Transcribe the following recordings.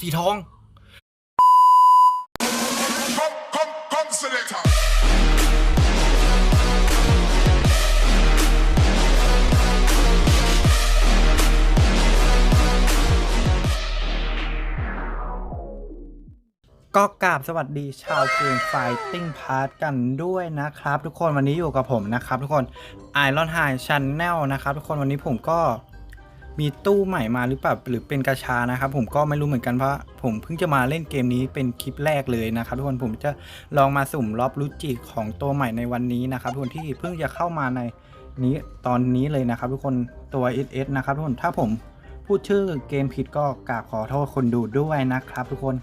สีทอง Come, come, come, selector. ก็กราบสวัสดีชาวเกมไฟติ้งพาร์ทกันด้วยนะครับ ทุกคนวันนี้อยู่กับผมนะครับ ทุกคน Iron High Channel นะครับ ทุกคนวันนี้ผมก็ มีตู้ใหม่มาหรือเปล่าหรือเป็นกระชานะครับผมก็ไม่รู้เหมือนกันเพราะผมเพิ่งจะมาเล่นเกมนี้เป็นคลิปแรกเลยนะครับทุกคนผมจะลองมาสุ่มรอบรู้จิของตัวใหม่ในวันนี้นะครับทุกคนที่เพิ่งจะเข้ามาในนี้ตอนนี้เลยนะครับ ทุกคนตัว SS นะครับทุกคนถ้าผมพูดชื่อเกมผิดก็กราบขอโทษคนดูด้วยนะครับ ทุกคน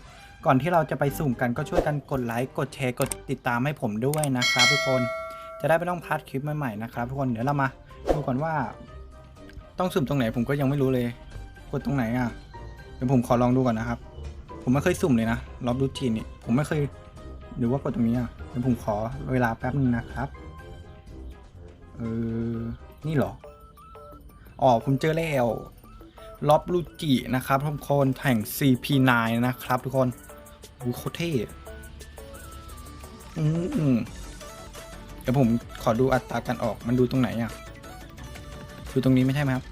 ก่อนที่เราจะไปสุ่มกันก็ช่วยกันกดไลค์กดแชร์กดติดตามให้ผมด้วยนะครับ ทุกคนจะได้ไม่ต้องพลาดคลิปใหม่ๆนะครับทุกคนเดี๋ยวเรามาดูก่อนว่า ต้องสุ่มตรงไหนผมก็ยังไม่รู้เลย กดตรงไหนอะ เดี๋ยวผมขอลองดูก่อนนะครับ ผมไม่เคยสุ่มเลยนะรอบดูจีนนี่ผมไม่เคยหรือว่ากดตรงนี้อะเดี๋ยวผมขอเวลาแป๊บนึงนะครับ เออ นี่หรอ อ๋อ ผมเจอแล้วล็อบลูจินะครับทุกคนแห่ง CP9 นะครับ ทุกคนดูโคตรเท่อืมเดี๋ยวผมขอดูอัตราการออกมันดูตรงไหนอะ ดูตรงนี้ไม่ใช่ไหมครับ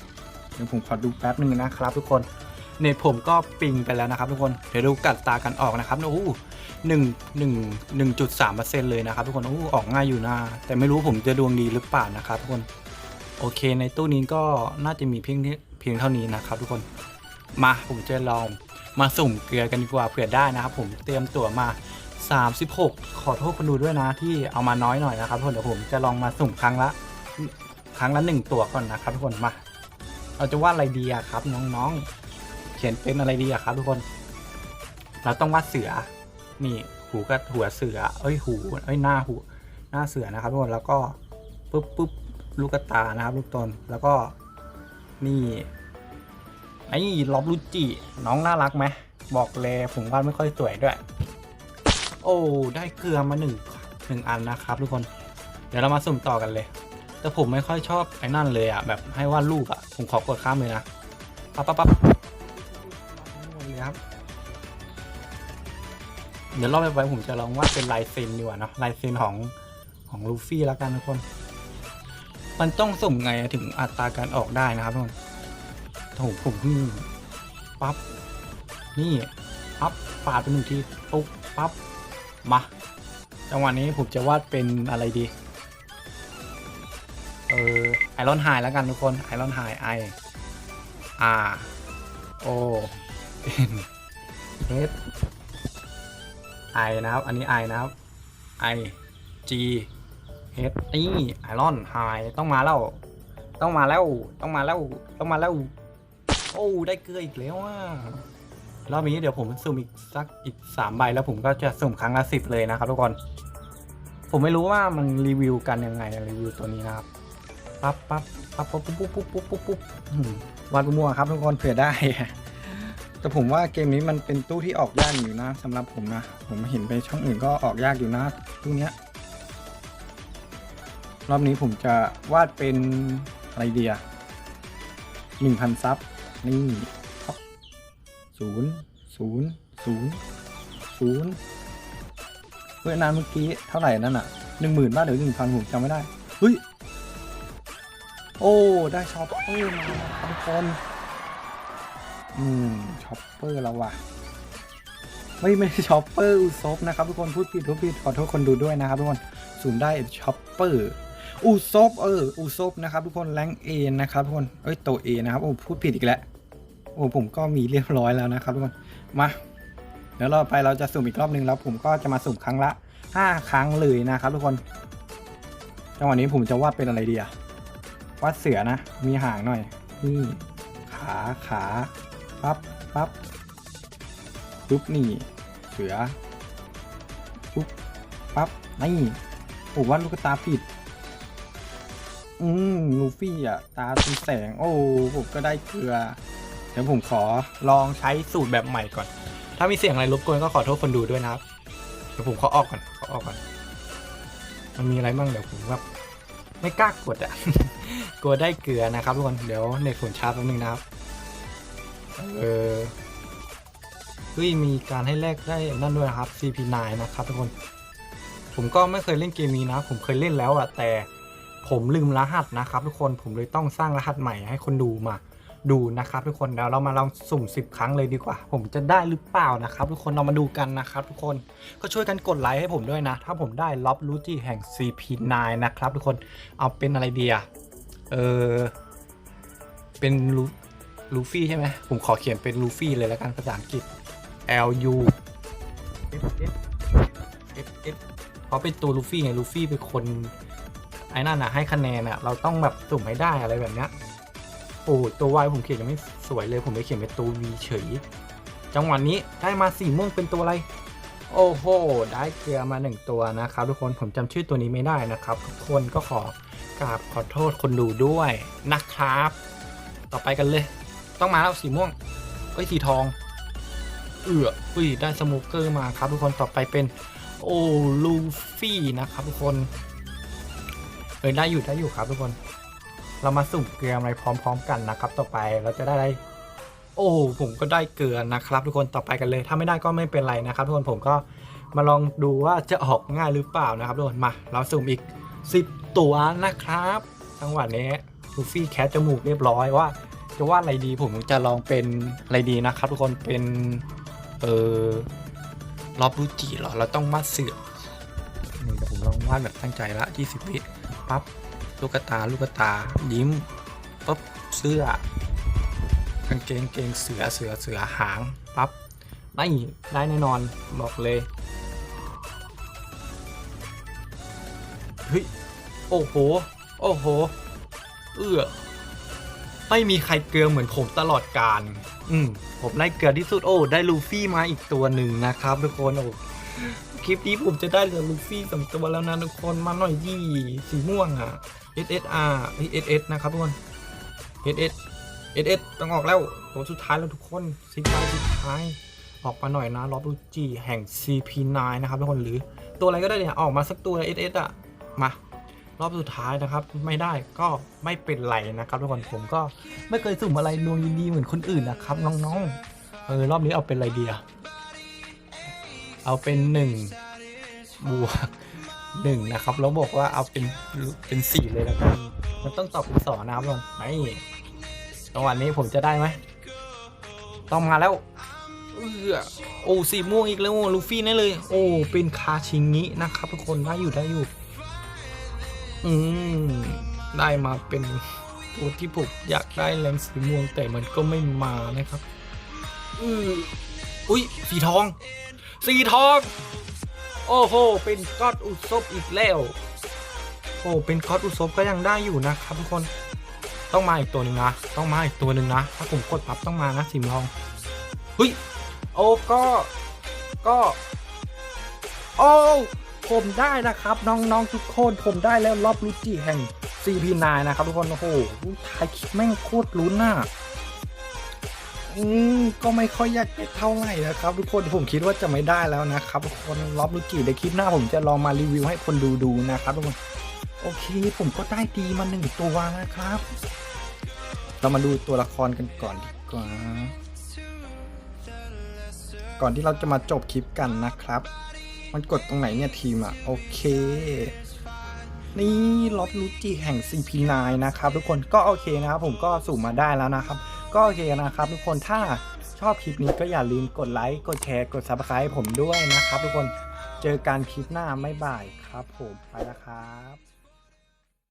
เดี๋ยวผมขอดูแป๊บหนึ่งนะครับ ทุกคนเน็ตผมก็ปิงไปแล้วนะครับ ทุกคน เดี๋ยวดูกัดตากันออกนะครับโอ้โหหนึ่งหนึ่งหนึ่งจุดสามเปอร์เซ็นต์เลยนะครับทุกคนโอ้โหออกง่ายอยู่นะแต่ไม่รู้ผมจะดวงดีหรือเปล่านะครับทุกคน โอเค ในตู้นี้ก็น่าจะมีเพียงนี้เพียงเท่านี้นะครับ ทุกคน มาผมจะลองมาสุ่มเกลือกันดีกว่าเผื่อได้นะครับผมเตรียมตั๋วมา 36 ขอโทษคนดูด้วยนะที่เอามาน้อยหน่อยนะครับทุกคนเดี๋ยวผมจะลองมาสุ่มครั้งละ รั้งละหนึ่งตัวก่อนนะครับทุกคนมา เราจะวาดอะไรดีอะครับ น้องๆ เขียนเป็นอะไรดีอะครับ ทุกคน เราต้องวาดเสือ นี่หูกับหัวเสือ เอ้ยหูเอ้ยหน้าหูหน้าเสือนะครับทุกคนแล้วก็ปุ๊บปุ๊บลูกกตานะครับลูกตนแล้วก็นี่ไอ้ล็อบลูจิน้องน่ารักไหมบอกเลยผมวาดไม่ค่อยสวยด้วย โอ้ได้เกลือมาหนึ่งหนึ่งอันนะครับทุกคน เดี๋ยวเรามาสุ่มต่อกันเลย แต่ผมไม่ค่อยชอบไอ้นั่นเลยอะแบบให้วาดรูปอะผมขอกดข้ามเลยนะปั๊บปั๊บปั๊บเลยครับเดี๋ยวรอบไปไปผมจะลองวาดเป็นลายเซ็นดีกว่าเนอะลายเซ็นของของลูฟี่แล้วกันทุกคน มันต้องสุ่มไงถึงอัตราการออกได้นะครับทุกคนโอ้โหผมเพิ่งปั๊บนี่ปั๊บปาดไปหนึ่งทีปุ๊บปั๊บมาจังหวะนี้ผมจะวาดเป็นอะไรดี เออไอรอนไฮแล้วกันทุกคนไอรอนไฮไออาโอเอ็นเอสไอนะครับ อันนี้ไอนะครับไอจีเอสนี่ไอรอนไฮต้องมาแล้ว ต้องมาแล้ว ต้องมาแล้ว ต้องมาแล้ว โอ้ ได้เกลืออีกแล้วอะรอบนี้เดี๋ยวผมสุ่มอีกสักอีกสามใบแล้วผมก็จะสุ่มครั้งละสิบเลยนะครับทุกคน ผมไม่รู้ว่ามันรีวิวกันยังไงรีวิวตัวนี้นะครับ ปั๊บปั๊บปั๊บปั๊บปุ๊บปุ๊บปุ๊บปุ๊บปุ๊บวาดมัวครับทุกคนเผื่อได้ แต่ผมว่าเกมนี้มันเป็นตู้ที่ออกยากอยู่นะสำหรับผมนะ ผมเห็นไปช่องอื่นก็ออกยากอยู่นะตู้เนี้ยรอบนี้ผมจะวาดเป็นอะไรเดียหนึ่งพันซับนี่ครับศูนย์ศูนย์ศูนย์ศูนย์เมื่อนานเมื่อกี้เท่าไหร่นั่นอะหนึ่งหมื่นบ้าหรือหนึ่งพันผมจำไม่ได้ เฮ้ย โอ้ ได้ช็อปเปอร์มาครับทุกคน อืมช็อปเปอร์แล้วว่ะ ไม่ไม่ช็อปเปอร์อุซบนะครับทุกคนพูดผิดพูดผิดขอโทษคนดูด้วยนะครับทุกคนสูมได้ช็อปเปอร์อุซบเอออุซบนะครับทุกคนแรงเอนะครับทุกคนเอ้ยตัวเอนะครับโอ้พูดผิดอีกแล้วโอ้ผมก็มีเรียบร้อยแล้วนะครับทุกคนมาเดี๋ยวเราไปเราจะสุ่มอีกรอบนึงแล้ว ผมก็จะมาสุ่มครั้งละห้าครั้งเลยนะครับทุกคนจังหวะนี้ผมจะวาดเป็นอะไรดีอะ วาดเสือนะ มีหางหน่อย นี่ ขาขาปั๊บปั๊บปุ๊บนี่ เสือปุ๊บปั๊บนี่โอ้วาดลูกตาผิด อืมลูฟี่อะ ตาเป็นแสง โอ้ผมก็ได้เกลือ เดี๋ยวผมขอลองใช้สูตรแบบใหม่ก่อน ถ้ามีเสียงอะไรรบกวนก็ขอโทษคนดูด้วยนะครับ เดี๋ยวผมขอออกก่อนขอออกก่อน มันมีอะไรบ้างเดี๋ยวผมแบบไม่กล้ากดอะ กลัวได้เกลือนะครับทุกคน เดี๋ยวในฝนช้าแป๊บนึงนะครับ เออเฮ้ยมีการให้แลกได้นั่นด้วยนะครับ CP9 นะครับทุกคน ผมก็ไม่เคยเล่นเกมนี้นะ ผมเคยเล่นแล้วอะแต่ผมลืมรหัสนะครับ ทุกคนผมเลยต้องสร้างรหัสใหม่ให้คนดูมาดูนะครับ ทุกคนเดี๋ยวเรามาลองสุ่ม 10 ครั้งเลยดีกว่า ผมจะได้หรือเปล่านะครับ ทุกคนเรามาดูกันนะครับ ทุกคนก็ช่วยกันกดไลค์ให้ผมด้วยนะ ถ้าผมได้ล็อบลูจี้แห่ง CP9 นะครับ ทุกคนเอาเป็นอะไรดีอะ เออ เป็นลูลูฟี่ใช่ไหม ผมขอเขียนเป็นลูฟี่เลยแล้วกันภาษาอังกฤษ L U F F F F เพราะเป็นตัวลูฟี่ไงลูฟี่เป็นคนไอ้นั่นนะให้คะแนนอะเราต้องแบบสุ่มให้ได้อะไรแบบเนี้ยโอ้ตัววายผมเขียนยังไม่สวยเลย ผมไปเขียนเป็นตัว V เฉย จังหวะนี้ได้มาสีม่วงเป็นตัวอะไร โอ้โห ได้เกลือมาหนึ่งตัวนะครับทุกคนผมจำชื่อตัวนี้ไม่ได้นะครับ ทุกคนก็ขอ กราบขอโทษคนดูด้วยนะครับ ต่อไปกันเลย ต้องมาแล้วสีม่วงเอ้ยสีทอง เอืออุ้ยได้สโมูเกอร์มาครับ ทุกคนต่อไปเป็น โอลูฟี่นะครับ ทุกคนเออได้อยู่ได้อยู่ครับ ทุกคน เรามาสุ่มเกลืออะไรพร้อม ๆ กันนะครับ ต่อไปเราจะได้อะไรโอ้ผมก็ได้เกลือนะครับ ทุกคนต่อไปกันเลย ถ้าไม่ได้ก็ไม่เป็นไรนะครับทุกคนผมก็มาลองดูว่าจะออกง่ายหรือเปล่านะครับทุกคนมา เราสุ่มอีก 10 ตัวนะครับจังหวะนี้ลูฟี่แคสจมูกเรียบร้อยว่า จะวาดอะไรดีผมจะลองเป็นอะไรดีนะครับ ทุกคนเป็นเออรอบรูจิหรอเราต้องวาดเสือนี่แต่ผมลองวาดแบบตั้งใจละ 20 วิปั๊บลูกตาลูกตายิ้มปั๊บเสื้อกางเกงเกงเสือเสือเสือหางปั๊บได้ได้แน่นอนบอกเลยเฮ้ย โอ้โห โอ้โห เอื้อ ไม่มีใครเกลือเหมือนผมตลอดการ อืม ผมได้เกลือที่สุด โอ้ ได้ลูฟี่มาอีกตัวหนึ่งนะครับทุกคน โอ้ คลิปนี้ผมจะได้เหลือลูฟี่สองตัวแล้วนะทุกคน มาหน่อยยี่สีม่วงอะ SSR เฮ้ย SS นะครับทุกคน SS SS ต้องออกแล้ว ตัวสุดท้ายแล้วทุกคนสิบใบสุดท้าย ออกมาหน่อยนะล็อบลูจีแห่ง CP9 นะครับทุกคน หรือตัวอะไรก็ได้เนี่ย ออกมาสักตัว SS อะ มา รอบสุดท้ายนะครับ ไม่ได้ก็ไม่เป็นไรนะครับทุกคนผมก็ไม่เคยสุ่มอะไรดวงดีๆเหมือนคนอื่นนะครับ น้องๆเออรอบนี้เอาเป็นอะไรเดีอะเอาเป็นหนึ่งบวกหนึ่งนะครับแล้วบอกว่าเอาเป็นเป็นสี่เลยแล้วกันมันต้องตอบเป็นสองนะครับลงไอ้จังหวะนี้ผมจะได้ไหมต้องมาแล้วเออโอ้สีม่วงอีกแล้วลูฟี่แน่เลย โอ้เป็นคาชิงินะครับทุกคนได้อยู่ได้อยู่ อืมได้มาเป็นตัวที่ผมอยากได้แรงสีม่วงแต่มันก็ไม่มานะครับ อืออุ้ยสีทอง สีทอง โอ้โห เป็นก๊อตอุศบอีกแล้ว โอ้เป็นก๊อตอุศบก็ยังได้อยู่นะครับทุกคน ต้องมาอีกตัวหนึ่งนะ ต้องมาอีกตัวหนึ่งนะ ถ้าผมกดปั๊บต้องมานะสีทองเฮ้ยโอ้ก็ ก็ โอ้ ผมได้นะครับน้องๆทุกคนผมได้แล้วรอบลูจิแห่ง CP9 นะครับทุกคนโอ้โหถ่ายคลิปแม่งโคตรลุ้นน่ะอืมก็ไม่ค่อยอยากด้เท่าไหร่นะครับ ทุกคนผมคิดว่าจะไม่ได้แล้วนะครับทุกคนรอบลูจิในคลิปหน้าผมจะลองมารีวิวให้คนดูดูนะครับทุกคนโอเคผมก็ได้ดีมาหนึ่งตัวนะครับ เรามาดูตัวละครกันก่อนดีกว่าก่อนที่เราจะมาจบคลิปกันนะครับ มันกดตรงไหนเนี่ยทีมอะโอเค นี่ล็อบลูจิแห่ง CP9 นะครับ ทุกคนก็โอเคนะครับ ผมก็สุ่มมาได้แล้วนะครับ ก็โอเคนะครับ ทุกคนถ้าชอบคลิปนี้ก็อย่าลืมกดไลค์กดแชร์กด Subscribe ผมด้วยนะครับ ทุกคนเจอกันคลิปหน้าไม่บ่ายครับ ผมไปแล้วครับ